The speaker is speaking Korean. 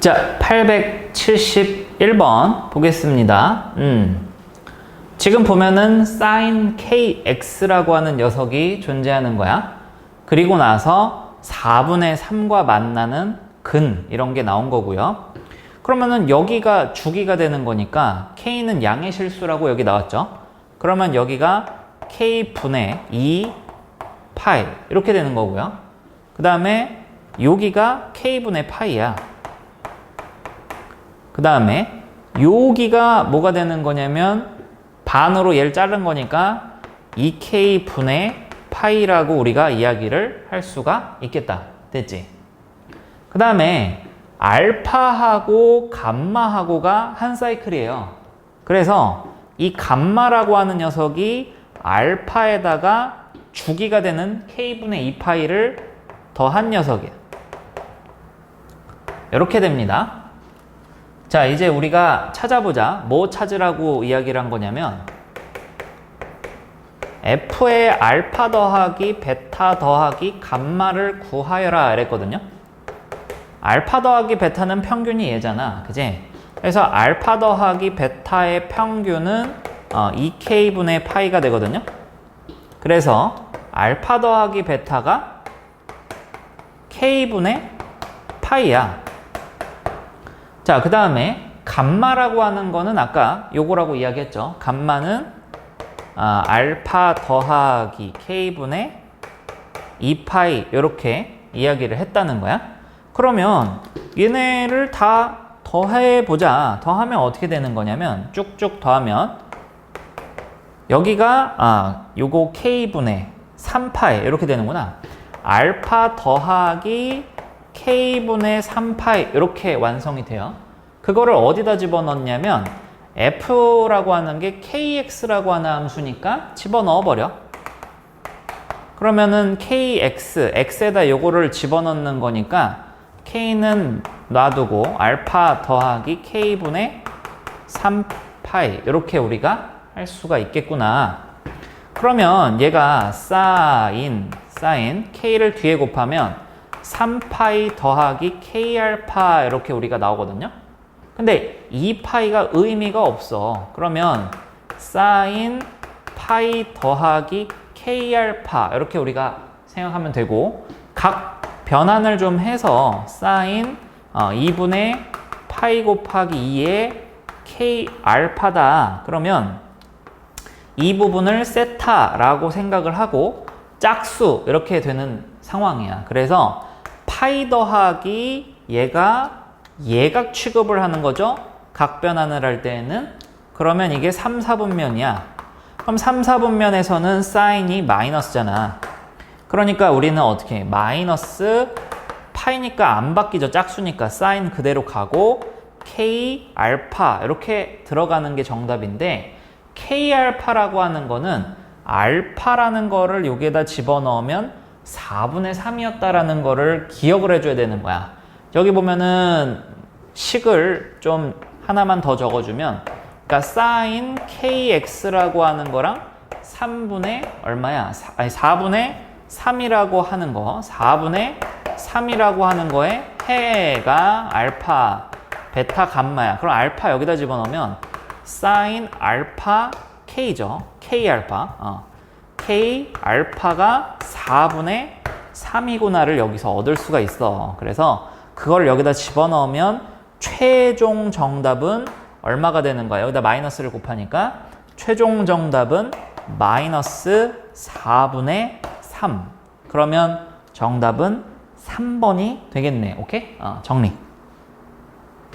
자, 871번 보겠습니다. 음. 지금 보면은 sin kx라고 하는 녀석이 존재하는 거야. 그리고 나서 4분의 3과 만나는 근 이런 게 나온 거고요. 그러면은 여기가 주기가 되는 거니까 k는 양의 실수라고 여기 나왔죠. 그러면 여기가 k분의 2 파이 이렇게 되는 거고요. 그 다음에 여기가 k분의 파이야. 그 다음에 여기가 뭐가 되는 거냐면 반으로 얘를 자른 거니까 2k 분의 파이라고 우리가 이야기를 할 수가 있겠다. 됐지? 그 다음에 알파하고 감마하고가 한 사이클이에요. 그래서 이 감마라고 하는 녀석이 알파에다가 주기가 되는 k분의 2파이를 더한 녀석이에요. 이렇게 됩니다. 자, 이제 우리가 찾아보자. 뭐 찾으라고 이야기를 한 거냐면 f의 알파 더하기 베타 더하기 감마를 구하여라 이랬거든요. 알파 더하기 베타는 평균이 얘잖아. 그지? 그래서 알파 더하기 베타의 평균은 어, 2k분의 파이가 되거든요. 그래서 알파 더하기 베타가 k분의 파이야. 자, 그 다음에 감마라고 하는 거는 아까 요거라고 이야기했죠. 감마는 아, 알파 더하기 k분의 2파이 이렇게 이야기를 했다는 거야. 그러면 얘네를 다 더해 보자. 더하면 어떻게 되는 거냐면 쭉쭉 더하면 여기가 아 요거 k분의 3파이 이렇게 되는구나. 알파 더하기 k분의 3파이 이렇게 완성이 돼요. 그거를 어디다 집어넣냐면 f라고 하는 게 kx라고 하는 함수니까 집어넣어 버려. 그러면은 kx, x에다 요거를 집어넣는 거니까 k는 놔두고 알파 더하기 k분의 3파이 이렇게 우리가 할 수가 있겠구나. 그러면 얘가 sin, sin k를 뒤에 곱하면 3파이 더하기 k알파 이렇게 우리가 나오거든요. 근데 2파이가 의미가 없어. 그러면 sin 파이 더하기 k알파 이렇게 우리가 생각하면 되고 각 변환을 좀 해서 어, 2분의 파이 곱하기 2의 k 알파다. 그러면 이 부분을 세타라고 생각을 하고 짝수 이렇게 되는 상황이야. 그래서 파이 더하기 얘가 예각 취급을 하는 거죠. 각 변환을 할 때는 그러면 이게 3, 4분면이야. 그럼 3, 4분면에서는 사인이 마이너스잖아. 그러니까 우리는 어떻게 해? 마이너스 파이니까 안 바뀌죠. 짝수니까 사인 그대로 가고 k 알파 이렇게 들어가는 게 정답인데 k 알파라고 하는 거는 알파라는 거를 여기에다 집어넣으면 4분의 3이었다라는 거를 기억을 해줘야 되는 거야. 여기 보면은 식을 좀 하나만 더 적어주면 그러니까 sin kx라고 하는 거랑 3분의 얼마야? 아니 4분의 3이라고 하는 거 4분의 3이라고 하는 거에 해가 알파 베타 감마야. 그럼 알파 여기다 집어넣으면 sin 알파 k죠. k 알파. 어. K 알파가 4분의 3이구나를 여기서 얻을 수가 있어. 그래서 그걸 여기다 집어넣으면 최종 정답은 얼마가 되는 거예요? 여기다 마이너스를 곱하니까 최종 정답은 마이너스 4분의 3. 그러면 정답은 3번이 되겠네. 오케이? 어, 정리.